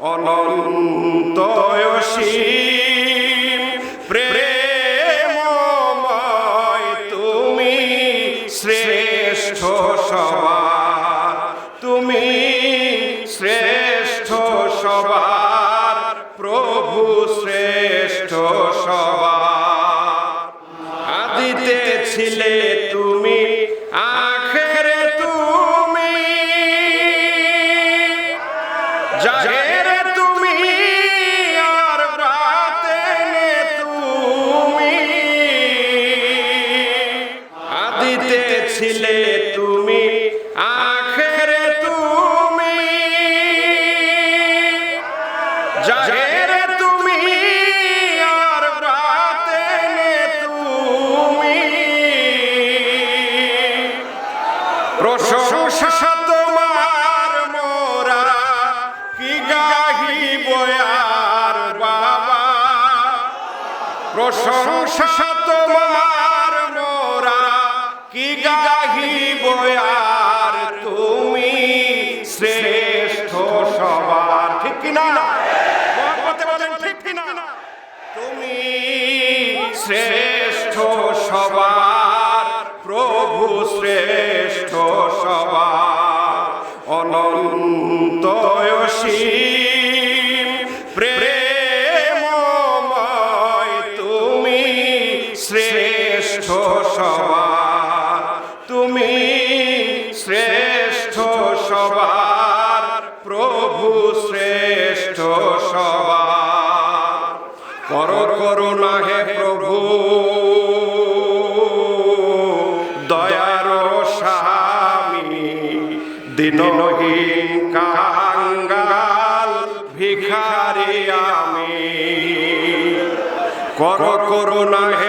অনন্ত অসীম তুমি শ্রেষ্ঠ সবার তুমি শ্রেষ্ঠ সবার প্রভু শ্রেষ্ঠ সবার। আদিতে ছিলে ছিলে তুমি, আখেরে তুমি। জাহেরে তুমি আর বাতেনে তুমি। তোমার মোরা, কি গাহিব আর বাবা? প্রশংসা তুমি শ্রেষ্ঠ সবার ঠিক তুমি শ্রেষ্ঠ প্রভু শ্রেষ্ঠ সবার অনন্ত তুমি শ্রেষ্ঠ সবার, প্রভু শ্রেষ্ঠ সবার। কর করুণা হে প্রভু, দয়ার স্বামী, দিনহীন কাঙ্গাল, ভিখারি আমি। কর করুণা হে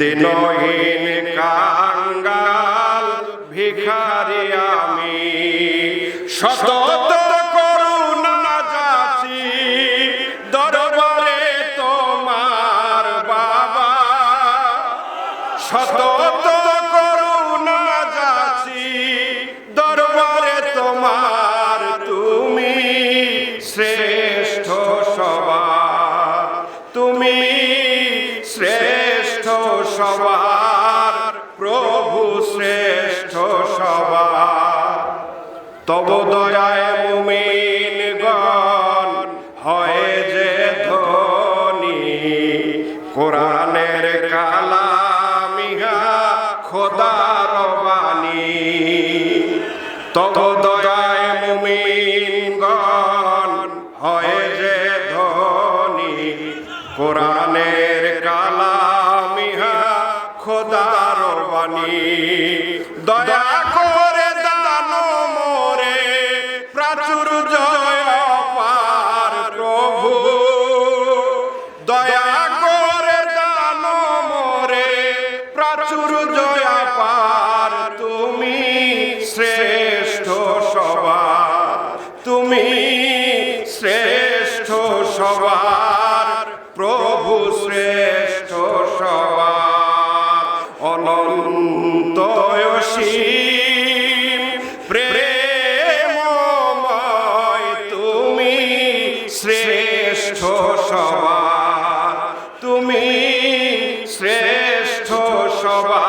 দিনহীন কাঙ্গাল ভিখারি আমি। সতত করুণা যাচি দরবারে তোমার বাবা। সতত সবার, প্রভু শ্রেষ্ঠ সবার। তব দয়ায় মুমিন গণ, হয় যে ধনী। কোরআনের কালামিহা খোদার বাণী। তব বাণী। দয়া করে দান মোরে, প্রাচুর জয় পার প্রভু। দয়া করে দান মোরে, প্রাচুর জয় পার তুমি শ্রেষ্ঠ সবার। তুমি শ্রেষ্ঠ সবার। শ্রেষ্ঠ সবার। তুমি শ্রেষ্ঠ সবার।